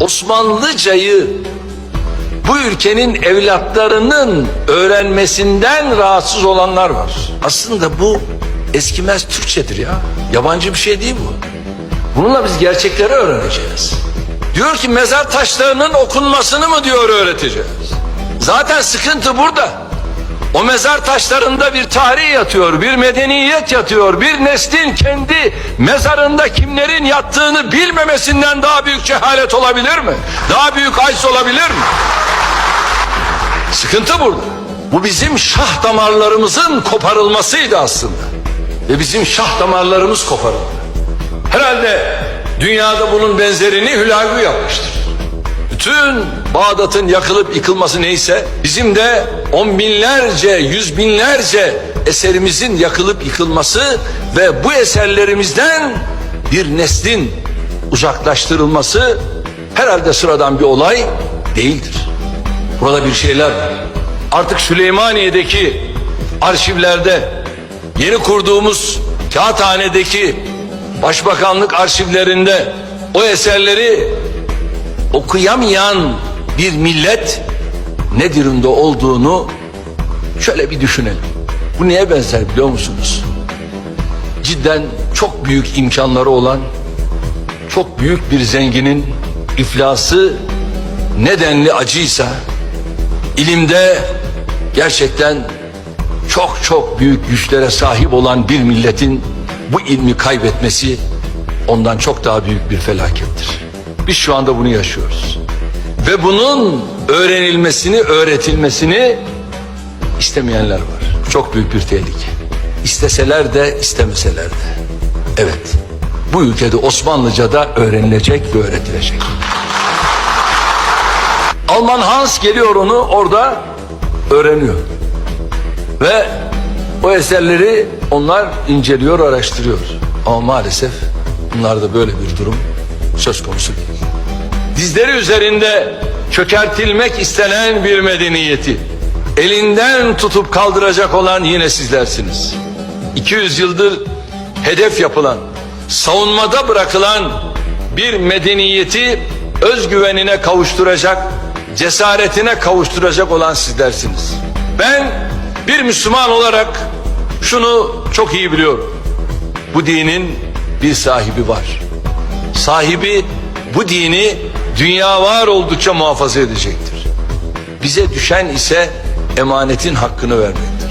Osmanlıcayı bu ülkenin evlatlarının öğrenmesinden rahatsız olanlar var. Aslında bu eskimez Türkçedir ya. Yabancı bir şey değil bu. Bununla biz gerçekleri öğreneceğiz. Diyor ki mezar taşlarının okunmasını mı diyor öğreteceğiz. Zaten sıkıntı burada. O mezar taşlarında bir tarih yatıyor, bir medeniyet yatıyor, bir neslin kendi mezarında kimlerin yattığını bilmemesinden daha büyük cehalet olabilir mi? Daha büyük aciz olabilir mi? Sıkıntı burada. Bu bizim şah damarlarımızın koparılmasıydı aslında. Ve bizim şah damarlarımız koparıldı. Herhalde dünyada bunun benzerini Hülagü yapmıştır. Bütün Bağdat'ın yakılıp yıkılması neyse bizim de on binlerce, yüz binlerce eserimizin yakılıp yıkılması ve bu eserlerimizden bir neslin uzaklaştırılması herhalde sıradan bir olay değildir. Burada bir şeyler. Artık Süleymaniye'deki arşivlerde yeni kurduğumuz kağıthanedeki başbakanlık arşivlerinde o eserleri okuyamayan bir millet ne durumda olduğunu şöyle bir düşünelim. Bu neye benzer biliyor musunuz? Cidden çok büyük imkanları olan çok büyük bir zenginin iflası nedenli acıysa ilimde gerçekten çok çok büyük güçlere sahip olan bir milletin bu ilmi kaybetmesi ondan çok daha büyük bir felakettir. Biz şu anda bunu yaşıyoruz. Ve bunun öğrenilmesini, öğretilmesini istemeyenler var. Çok büyük bir tehlike. İsteseler de istemeseler de. Evet. Bu ülkede Osmanlıca'da öğrenilecek ve öğretilecek. Alman Hans geliyor onu orada öğreniyor. Ve o eserleri onlar inceliyor, araştırıyor. Ama maalesef bunlarda böyle bir durum söz konusu değil. Dizleri üzerinde çökertilmek istenen bir medeniyeti elinden tutup kaldıracak olan yine sizlersiniz. 200 yıldır hedef yapılan, savunmada bırakılan bir medeniyeti özgüvenine kavuşturacak, cesaretine kavuşturacak olan sizlersiniz. Ben bir Müslüman olarak şunu çok iyi biliyorum. Bu dinin bir sahibi var. Sahibi bu dini dünya var oldukça muhafaza edecektir. Bize düşen ise emanetin hakkını vermektir.